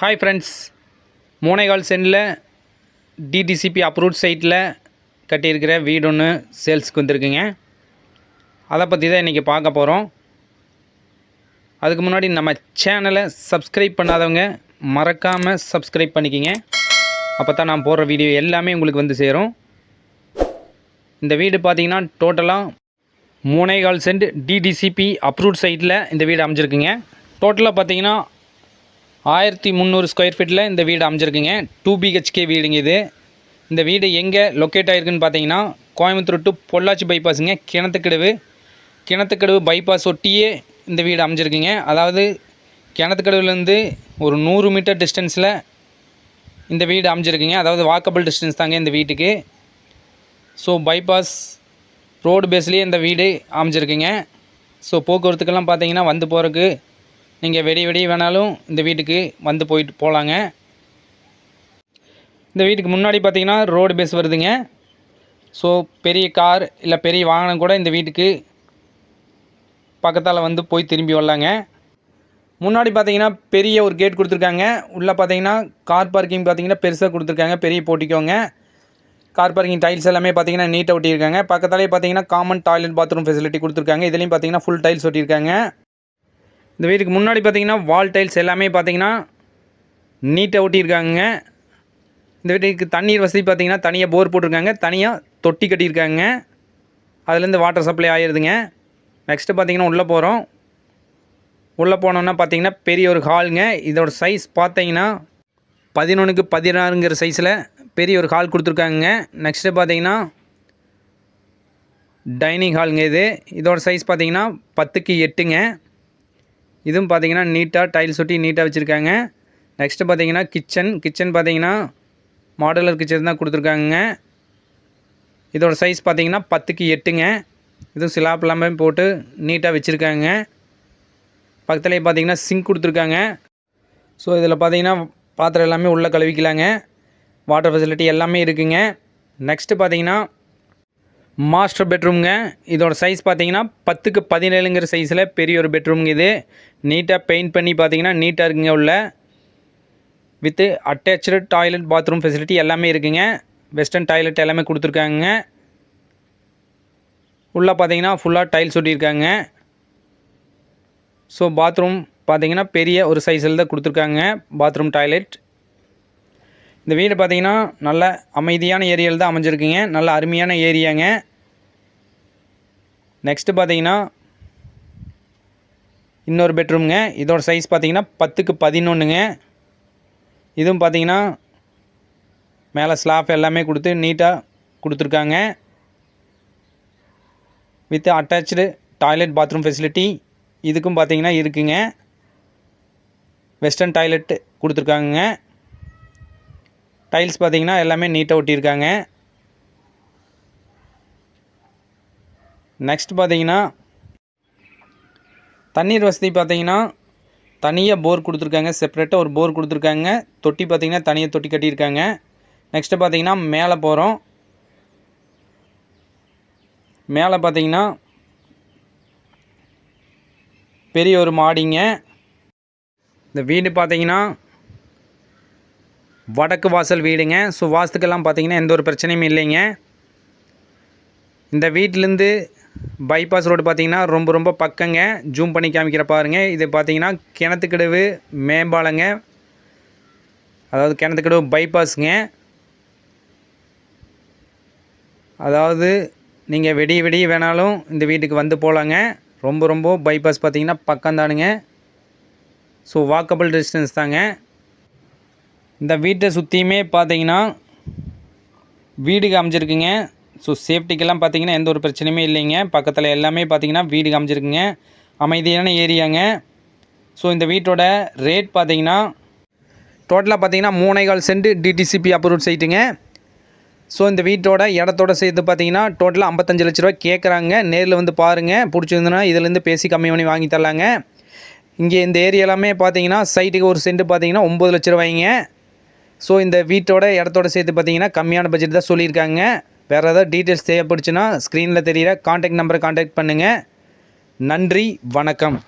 Hi friends மூணைகால் சென்டில் DTCP approved சைட்டில் கட்டியிருக்கிற வீடு ஒன்று சேல்ஸுக்கு வந்திருக்குங்க. அதை பற்றி தான் இன்றைக்கி பார்க்க போகிறோம் அதுக்கு முன்னாடி நம்ம சேனலை சப்ஸ்கிரைப் பண்ணாதவங்க மறக்காமல் சப்ஸ்கிரைப் பண்ணிக்கிங்க. அப்போ தான் நான் போடுற வீடியோ எல்லாமே உங்களுக்கு வந்து சேரும். இந்த வீடு பார்த்தீங்கன்னா டோட்டலாக மூணேகால் சென்ட் டிடிசிபி அப்ரூவ்ட் சைட்டில் இந்த வீடு அமைஞ்சிருக்குங்க. டோட்டலாக பார்த்தீங்கன்னா ஆயிரத்தி முந்நூறு ஸ்கொயர் ஃபீட்டில் இந்த வீடு அமைஞ்சிருக்குங்க. டூ பிஹெச்கே வீடுங்க இது. இந்த வீடு எங்கே லொக்கேட் ஆகிருக்குன்னு பார்த்தீங்கன்னா கோயம்புத்தூர் டு பொள்ளாச்சி பைபாஸுங்க கிணத்துக்கடவு. கிணத்துக்கடவு பைபாஸ் ஒட்டியே இந்த வீடு அமைஞ்சிருக்குங்க. அதாவது கிணத்துக்கடவுலேருந்து ஒரு நூறு மீட்டர் டிஸ்டன்ஸில் இந்த வீடு அமைஞ்சிருக்குங்க. அதாவது வாக்கபிள் டிஸ்டன்ஸ் தாங்க இந்த வீட்டுக்கு. ஸோ பைபாஸ் ரோடு பேஸ்லேயே இந்த வீடு அமைஞ்சிருக்குங்க. ஸோ போக்குவரத்துக்கெல்லாம் பார்த்தீங்கன்னா வந்து போகிறதுக்கு நீங்கள் வெடி வெடி வேணாலும் இந்த வீட்டுக்கு வந்து போயிட்டு போகலாங்க இந்த வீட்டுக்கு முன்னாடி பார்த்தீங்கன்னா ரோடு பேஸ் வருதுங்க. ஸோ பெரிய கார் இல்லை பெரிய வாகனம் கூட இந்த வீட்டுக்கு பக்கத்தால் வந்து போய் திரும்பி வரலாங்க. முன்னாடி பார்த்தீங்கன்னா பெரிய ஒரு கேட் கொடுத்துருக்காங்க. உள்ளே பார்த்தீங்கன்னா கார் பார்க்கிங் பார்த்தீங்கன்னா பெருசாக கொடுத்துருக்காங்க. பெரிய போட்டிக்கோங்க. கார் பார்க்கிங் டைல்ஸ் எல்லாமே பார்த்தீங்கன்னா நீட்டாக ஒட்டியிருக்காங்க. பக்கத்தாலே பார்த்தீங்கன்னா காமன் டாய்லெட் பாத்ரூம் ஃபெசிலிட்டி கொடுத்துருக்காங்க. இதுலேயும் பார்த்தீங்கன்னா ஃபுல் டைல்ஸ் ஒட்டியிருக்காங்க. இந்த வீட்டுக்கு முன்னாடி பார்த்தீங்கன்னா வால் டைல்ஸ் எல்லாமே பார்த்தீங்கன்னா நீட்டாக ஒட்டியிருக்காங்க. இந்த வீட்டுக்கு தண்ணீர் வசதி பார்த்தீங்கன்னா தனியாக போர் போட்டிருக்காங்க. தனியாக தொட்டி கட்டியிருக்காங்க. அதுலேருந்து வாட்டர் சப்ளை ஆயிடுதுங்க நெக்ஸ்ட்டு பார்த்தீங்கன்னா உள்ளே போகிறோம் உள்ளே போனோன்னா பார்த்தீங்கன்னா பெரிய ஒரு ஹாலுங்க இதோட சைஸ் பார்த்தீங்கன்னா பதினொன்றுக்கு பதினாறுங்கிற சைஸில் பெரிய ஒரு ஹால் கொடுத்துருக்காங்க. நெக்ஸ்ட்டு பார்த்தீங்கன்னா டைனிங் ஹாலுங்க இது. இதோட சைஸ் பார்த்தீங்கன்னா பத்துக்கு எட்டுங்க. இதுவும் பார்த்தீங்கன்னா நீட்டாக டைல்ஸ் ஒட்டி நீட்டாக வச்சுருக்காங்க. நெக்ஸ்ட்டு பார்த்தீங்கன்னா கிச்சன் கிச்சன் பார்த்தீங்கன்னா மாடலர் கிச்சன் தான் கொடுத்துருக்காங்க இதோட சைஸ் பார்த்தீங்கன்னா பத்துக்கு எட்டுங்க. இதுவும் சிலாப் எல்லாமே போட்டு நீட்டாக வச்சுருக்காங்க. பக்கத்துலேயே பார்த்தீங்கன்னா சிங்க் கொடுத்துருக்காங்க. ஸோ இதில் பார்த்தீங்கன்னா பாத்திரம் எல்லாமே உள்ளே கழுவிக்கலாங்க. வாட்டர் ஃபெசிலிட்டி எல்லாமே இருக்குங்க. நெக்ஸ்ட்டு பார்த்தீங்கன்னா மாஸ்டர் பெட்ரூம்ங்க. இதோட சைஸ் பார்த்தீங்கன்னா பத்துக்கு பதினேழுங்கிற சைஸில் பெரிய ஒரு பெட்ரூம்ங்க இது. நீட்டாக பெயிண்ட் பண்ணி பார்த்தீங்கன்னா நீட்டாக இருக்குங்க உள்ள. With attach toilet bathroom facility எல்லாமே இருக்குங்க. வெஸ்டர்ன் டாய்லெட் எல்லாமே கொடுத்துருக்காங்க. உள்ளே பார்த்தீங்கன்னா ஃபுல்லாக டைல்ஸ் ஒட்டியிருக்காங்க. ஸோ பாத்ரூம் பார்த்தீங்கன்னா பெரிய ஒரு சைஸில் தான் கொடுத்துருக்காங்க. பாத்ரூம் டாய்லெட் இந்த வீடு பார்த்தீங்கன்னா நல்ல அமைதியான ஏரியாவில் தான் அமைஞ்சிருக்குங்க. நல்ல அருமையான ஏரியாங்க நெக்ஸ்ட்டு பார்த்தீங்கன்னா இன்னொரு பெட்ரூம்ங்க இதோட சைஸ் பார்த்தீங்கன்னா பத்துக்கு பதினொன்றுங்க இதுவும் பார்த்தீங்கன்னா மேலே ஸ்லாப் எல்லாமே கொடுத்து நீட்டாக கொடுத்துருக்காங்க. With attach toilet bathroom facility இதுக்கும் பார்த்தீங்கன்னா இருக்குங்க. வெஸ்டர்ன் டாய்லெட் கொடுத்துருக்காங்க டைல்ஸ் பார்த்தீங்கன்னா எல்லாமே நீட்டாக ஒட்டியிருக்காங்க. நெக்ஸ்ட் பார்த்தீங்கன்னா தண்ணீர் வசதி பார்த்தீங்கன்னா தனியாக போர் கொடுத்துருக்காங்க. செப்பரேட்டாக ஒரு போர் கொடுத்துருக்காங்க. தொட்டி பார்த்தீங்கன்னா தனியாக தொட்டி கட்டியிருக்காங்க. நெக்ஸ்ட்டு பார்த்தீங்கன்னா மேலே போகிறோம் மேலே பார்த்தீங்கன்னா பெரிய ஒரு மாடிங்க. இந்த வீடு பார்த்தீங்கன்னா வடக்கு வாசல் வீடுங்க. ஸோ வாஸ்துக்கெல்லாம் பார்த்தீங்கன்னா எந்த ஒரு பிரச்சனையும் இல்லைங்க. இந்த வீட்டிலேருந்து பைபாஸ் ரோடு பார்த்தீங்கன்னா ரொம்ப ரொம்ப பக்கங்க. ஜூம் பண்ணி காமிக்கிற பாருங்கள் இது பார்த்தீங்கன்னா கிணத்துக்கடவு மேம்பாலங்க. அதாவது கிணத்துக்கடவு பைபாஸுங்க அதாவது நீங்கள் வெடி வெடி வேணாலும் இந்த வீட்டுக்கு வந்து போகலாங்க ரொம்ப ரொம்ப பைபாஸ் பார்த்தீங்கன்னா பக்கம்தானுங்க. ஸோ வாக்கபிள் டிஸ்டன்ஸ் தாங்க. இந்த வீட்டை சுற்றியுமே பார்த்தீங்கன்னா வீடுக்கு அமைஞ்சிருக்குங்க. ஸோ சேஃப்டிக்கெல்லாம் பார்த்தீங்கன்னா எந்த ஒரு பிரச்சனையுமே இல்லைங்க. பக்கத்தில் எல்லாமே பார்த்தீங்கன்னா வீடு காமிச்சிருக்குங்க. அமைதியான ஏரியாங்க. ஸோ இந்த வீட்டோட ரேட் பார்த்தீங்கன்னா டோட்டலாக பார்த்தீங்கன்னா மூணைகால் சென்ட் டிடிசிபி அப்ரூவ் சைட்டுங்க ஸோ இந்த வீட்டோட இடத்தோட சேர்த்து பார்த்தீங்கன்னா டோட்டலாக ஐம்பத்தஞ்சு லட்ச ரூபா கேட்குறாங்க நேரில் வந்து பாருங்கள் பிடிச்சிருந்துன்னா இதுலேருந்து பேசி கம்மி பண்ணி வாங்கி தரலாங்க. இங்கே இந்த ஏரியாலாமே பார்த்தீங்கன்னா சைட்டுக்கு ஒரு சென்ட் பார்த்தீங்கன்னா ஒம்பது லட்ச ரூபாய்ங்க. ஸோ இந்த வீட்டோட இடத்தோட சேர்த்து பார்த்தீங்கன்னா கம்மியான பட்ஜெட் தான் சொல்லியிருக்காங்க. வேறு ஏதாவது டீட்டெயில்ஸ் தேவைப்படுச்சுன்னா ஸ்க்ரீனில் தெரிகிற காண்டாக்ட் நம்பரை காண்டாக்ட் பண்ணுங்கள் நன்றி வணக்கம்.